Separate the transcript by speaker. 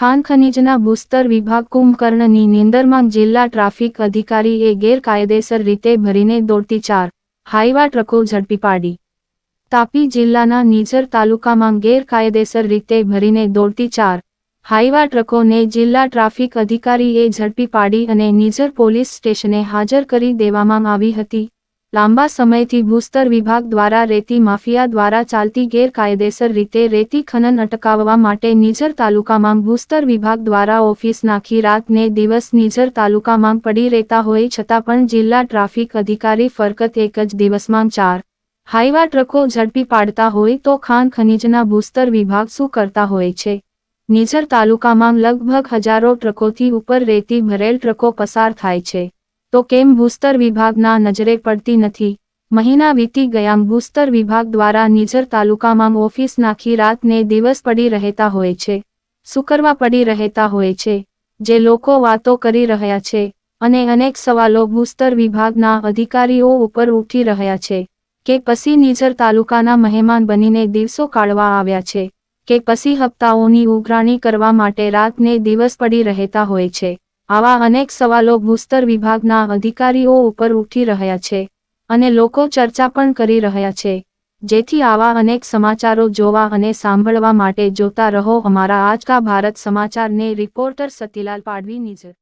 Speaker 1: ખાન ખનીજના ભૂસ્તર વિભાગ કુંભકર્ણની નિંદરમાં જિલ્લા ટ્રાફિક અધિકારીએ ગેરકાયદેસર રીતે ભરીને દોડતી ચાર હાઈવા ટ્રકો ઝડપી પાડી. તાપી જિલ્લાના નીજર તાલુકામાં ગેરકાયદેસર રીતે ભરીને દોડતી ચાર હાઈવા ટ્રકોને જિલ્લા ટ્રાફિક અધિકારીએ ઝડપી પાડી અને નીજર પોલીસ સ્ટેશને હાજર કરી દેવામાં આવી હતી. લાંબા સમયથી ભૂસ્તર વિભાગ દ્વારા રેતી માફિયા દ્વારા ચાલતી ગેરકાયદેસર રીતે રેતી ખનન અટકાવવા માટે નીજર તાલુકામાં ભૂસ્તર વિભાગ દ્વારા ઓફિસ નાખી રાત ને દિવસ નીજર તાલુકામાં પડી રહેતા હોય છતાં પણ જિલ્લા ટ્રાફિક અધિકારી ફરકત એક જ દિવસમાં ચાર હાઈવા ટ્રકો ઝડપી પાડતા હોય તો ખાન ખનીજના ભૂસ્તર વિભાગ શું કરતા હોય છે? નીજર તાલુકામાં લગભગ હજારો ટ્રકોથી ઉપર રેતી ભરેલ ટ્રકો પસાર થાય છે. તો કેમ ભૂસ્તર વિભાગના નજરે પડતી નથી? મહિના વીતી ગયા ભૂસ્તર વિભાગ દ્વારા નિઝર તાલુકામાં ઓફિસ નાખી રાતને દિવસ પડી રહેતા હોય છે સુકરવા પડી રહેતા હોય છે, જે લોકો વાતો કરી રહ્યા છે, અને અનેક સવાલો ભૂસ્તર વિભાગના અધિકારીઓ ઉપર ઉઠી રહ્યા છે, કે પછી નિઝર તાલુકાના મહેમાન બનીને દિવસો કાઢવા આવ્યા છે, કે પછી હપ્તાઓની ઉઘરાણી કરવા માટે રાતને દિવસ પડી રહેતા હોય છે. આવા અનેક સવાલો ભૂસ્તર વિભાગના અધિકારીઓ ઉપર ઉઠી રહ્યા છે અને લોકો ચર્ચા પણ કરી રહ્યા છે. જેથી આવા અનેક સમાચારો જોવા અને સાંભળવા માટે જોતા રહો. અમારા આજકા ભારત સમાચારને રિપોર્ટર સતીલાલ પાડવી નીજર